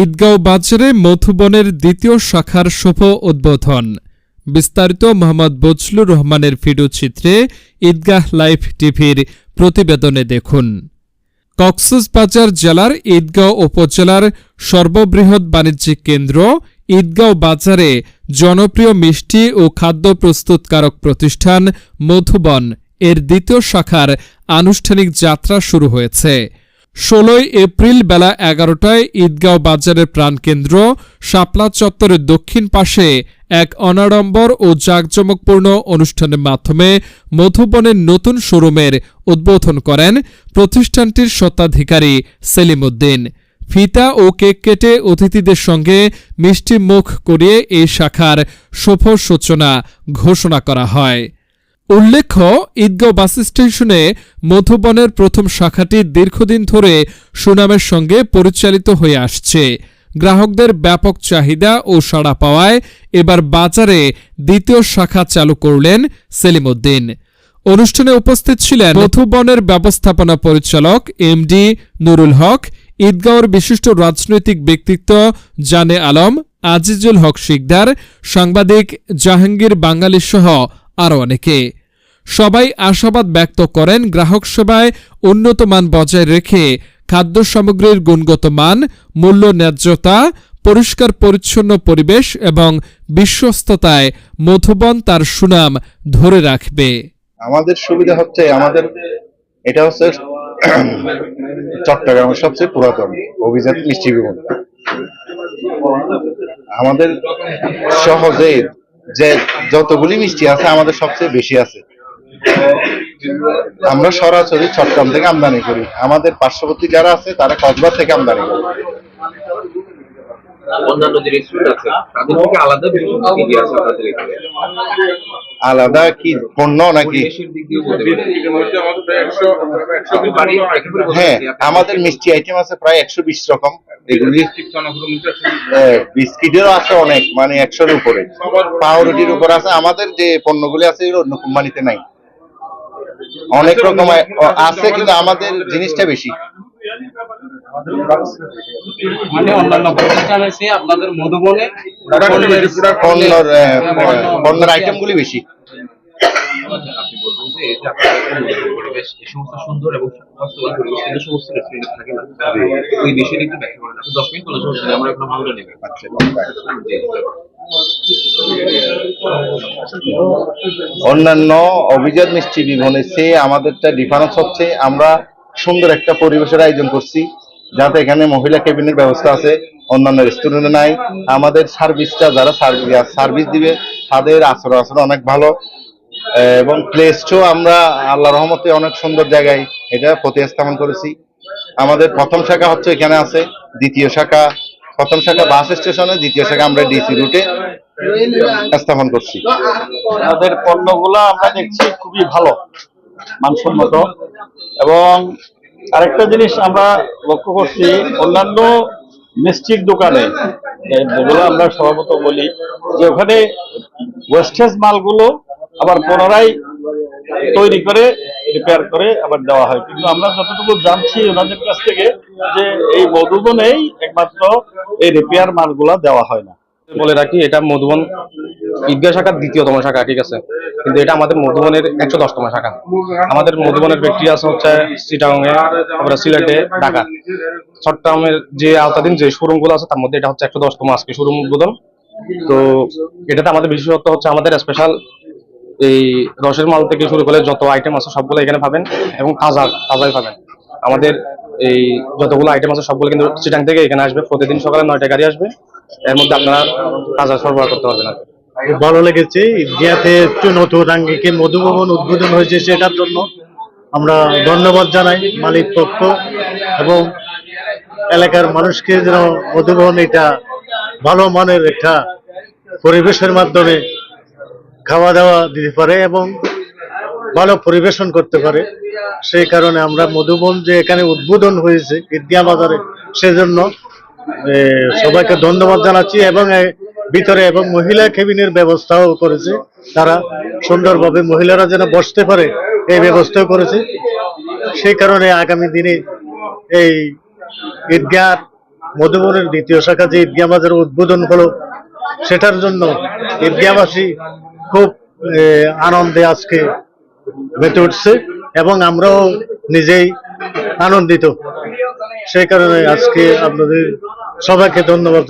ঈদগাঁও বাজারে মধুবনের দ্বিতীয় শাখার শুভ উদ্বোধন। বিস্তারিত মোহাম্মদ বজলুর রহমানের ভিডিও চিত্রে ঈদগাহ লাইভ টিভির প্রতিবেদনে দেখুন। কক্সবাজার জেলার ঈদগাঁও উপজেলার সর্ববৃহৎ বাণিজ্যিক কেন্দ্র ঈদগাঁও বাজারে জনপ্রিয় মিষ্টি ও খাদ্য প্রস্তুতকারক প্রতিষ্ঠান মধুবন। এর দ্বিতীয় শাখার আনুষ্ঠানিক যাত্রা শুরু হয়েছে। ষোলোই এপ্রিল বেলা এগারোটায় ঈদগাঁও বাজারের প্রাণকেন্দ্র শাপলা চত্বরের দক্ষিণ পাশে এক অনাড়ম্বর ও জাঁকজমকপূর্ণ অনুষ্ঠানের মাধ্যমে মধুবনের নতুন শোরুমের উদ্বোধন করেন প্রতিষ্ঠানটির স্বত্বাধিকারী সেলিম উদ্দিন ফিতা ও কেক কেটে অতিথিদের সঙ্গে মিষ্টি মুখ করিয়ে এই শাখার শুভ সূচনা ঘোষণা করা হয়। উল্লেখ্য, ঈদগাঁও বাস স্টেশনে মধুবনের প্রথম শাখাটি দীর্ঘদিন ধরে সুনামের সঙ্গে পরিচালিত হয়ে আসছে। গ্রাহকদের ব্যাপক চাহিদা ও সাড়া পাওয়ায় এবার বাজারে দ্বিতীয় শাখা চালু করলেন সেলিম উদ্দিন অনুষ্ঠানে উপস্থিত ছিলেন মধুবনের ব্যবস্থাপনা পরিচালক এমডি নুরুল হক, ঈদগাঁওর বিশিষ্ট রাজনৈতিক ব্যক্তিত্ব জানে আলম, আজিজুল হক শিকদার, সাংবাদিক জাহাঙ্গীর বাঙালি সহ আরও অনেকে। সবাই আশাবাদ ব্যক্ত করেন গ্রাহক সেবায় উন্নত মান বজায় রেখে খাদ্য সামগ্রীর গুণগত মান, মূল্য ন্যায্যতা, পরিষ্কার পরিচ্ছন্ন পরিবেশ এবং বিশ্বস্ততায় মধুবন তার সুনাম ধরে রাখবে। আমাদের সুবিধা হচ্ছে আমাদের এটা হচ্ছে চট্টগ্রামের সবচেয়ে পুরাতন অভিজাত মিষ্টি বিমল আমাদের সহজে যে যতগুলি মিষ্টি আছে আমাদের সবচেয়ে বেশি আছে। আমরা সরাসরি চট্টগ্রাম থেকে আমদানি করি। আমাদের পার্শ্ববর্তী যারা আছে তারা কসবার থেকে আমদানি করে। অন্যান্য যে রেস্টুরেন্ট আছে তাদের থেকে আলাদা কি কি আছে আপনাদের এখানে? আলাদা কি পণ্য নাকি? হ্যাঁ আমাদের মিষ্টি আইটেম আছে প্রায় একশো বিশ রকম। এগুলি বিস্কিটেরও আছে অনেক মানে একশোর উপরে। পাউরুটির উপর আছে আমাদের যে পণ্যগুলি আছে এগুলো অন্য কোম্পানিতে নাই। অনেক রকম আছে কিন্তু আমাদের জিনিসটা বেশি। মানে অন্যান্য প্রতিষ্ঠান আছে আপনাদের মধুবনে পণ্যর পণ্যের আইটেম বেশি। আপনি বলবেন যে এই যে আপনাদের মধুবন পরিবেশ এই সমস্ত সুন্দর এবং স্বাস্থ্যবান পরিবেশ কিন্তু সমস্ত রেস্টুরেন্টে থাকে না ওই বিষয়টা একটু ব্যাখ্যা করেন। আপনি দশ মিনিট বলে আমরা এখন ভালো নেবে। আচ্ছা জি, অন্যান্য অভিজাত মিষ্টি বিভনের চেয়ে আমাদেরটা ডিফারেন্স হচ্ছে। আমরা সুন্দর একটা পরিবেশের আয়োজন করছি, যাতে এখানে মহিলা কেবিনের ব্যবস্থা আছে, অন্যান্য রেস্টুরেন্টে নাই। আমাদের সার্ভিসটা যারা সার্ভিস দিবে, তাদের আচরণ আচরণ অনেক ভালো। এবং প্লেসটাও আমরা আল্লাহ রহমতে অনেক সুন্দর জায়গায় এটা প্রতিস্থাপন করেছি। আমাদের প্রথম শাখা হচ্ছে এখানে আছে, দ্বিতীয় শাখা। প্রথম শাখা বাস স্টেশনে, দ্বিতীয় শাখা আমরা ডিসি রুটে স্থাপন করছি। তাদের পণ্যগুলো আমরা দেখছি খুবই ভালো, মানসম্মত। এবং আরেকটা জিনিস আমরা লক্ষ্য করছি, অন্যান্য মিষ্টির দোকানে, যেগুলো আমরা স্বভাবত বলি, যে ওখানে ওয়েস্টেজ মালগুলো আবার পুনরায় তৈরি করে রিপেয়ার করে আবার দেওয়া হয়। কিন্তু আমরা যতটুকু জানছি ওনাদের কাছ থেকে, যে এই মধুবনেই একমাত্র এই রিপেয়ার মালগুলা দেওয়া হয় না। বলে রাখি, এটা মধুবন ঈদগাহ শাখার দ্বিতীয়তম শাখা, ঠিক আছে? কিন্তু এটা আমাদের মধুবনের একশো দশতম শাখা। আমাদের মধুবনের ফ্যাক্টরি আছে হচ্ছে চিটাগাংয়ে তারপরে সিলেটে, ঢাকা। চট্টগ্রামের যে আওতাধীন যে শোরুমগুলো আছে, তার মধ্যে এটা হচ্ছে একশো দশতম আজকে শোরুম উদ্বোধন। তো এটাতে আমাদের বিশেষত্ব হচ্ছে আমাদের স্পেশাল এই রসের মাল থেকে শুরু করে যত আইটেম আছে, সবগুলো এখানে পাবেন এবং তাজা, তাজাই পাবেন। আমাদের এই যতগুলো আইটেম আছে, সবগুলো কিন্তু চিটাং থেকে এখানে আসবে। প্রতিদিন সকালে নয়টা গাড়ি আসবে। এর মধ্যে আপনারা তাজা সরবরাহ করতে পারবেন আর ভালো লেগেছে। ইন্ডিয়াতে একটু নতুন আঙ্গিকে মধুভবন উদ্বোধন হয়েছে সেটার জন্য। আমরা ধন্যবাদ জানাই মালিক পক্ষ এবং এলাকার মানুষকে যেন মধুভবন এটা ভালো মানের একটা পরিবেশের মাধ্যমে খাওয়া দাওয়া দিতে পারে এবং ভালো পরিবেশন করতে পারে। সেই কারণে আমরা মধুবন যে এখানে উদ্বোধন হয়েছে ঈদগিয়া বাজারে, সেজন্য সবাইকে ধন্যবাদ জানাচ্ছি এবং ভিতরে এবং মহিলা কেবিনের ব্যবস্থাও করেছে। তারা সুন্দরভাবে মহিলারা যেন বসতে পারে, এই ব্যবস্থাও করেছে। সেই কারণে আগামী দিনে এই ঈদগাহ, মধুবনের দ্বিতীয় শাখা যে ঈদগাহ বাজার উদ্বোধন হলো, সেটার জন্য ঈদগাহবাসী খুব আনন্দে আজকে মেতে উঠছে এবং আমরাও নিজেই আনন্দিত। সেই কারণে আজকে আপনাদের সবাইকে ধন্যবাদ।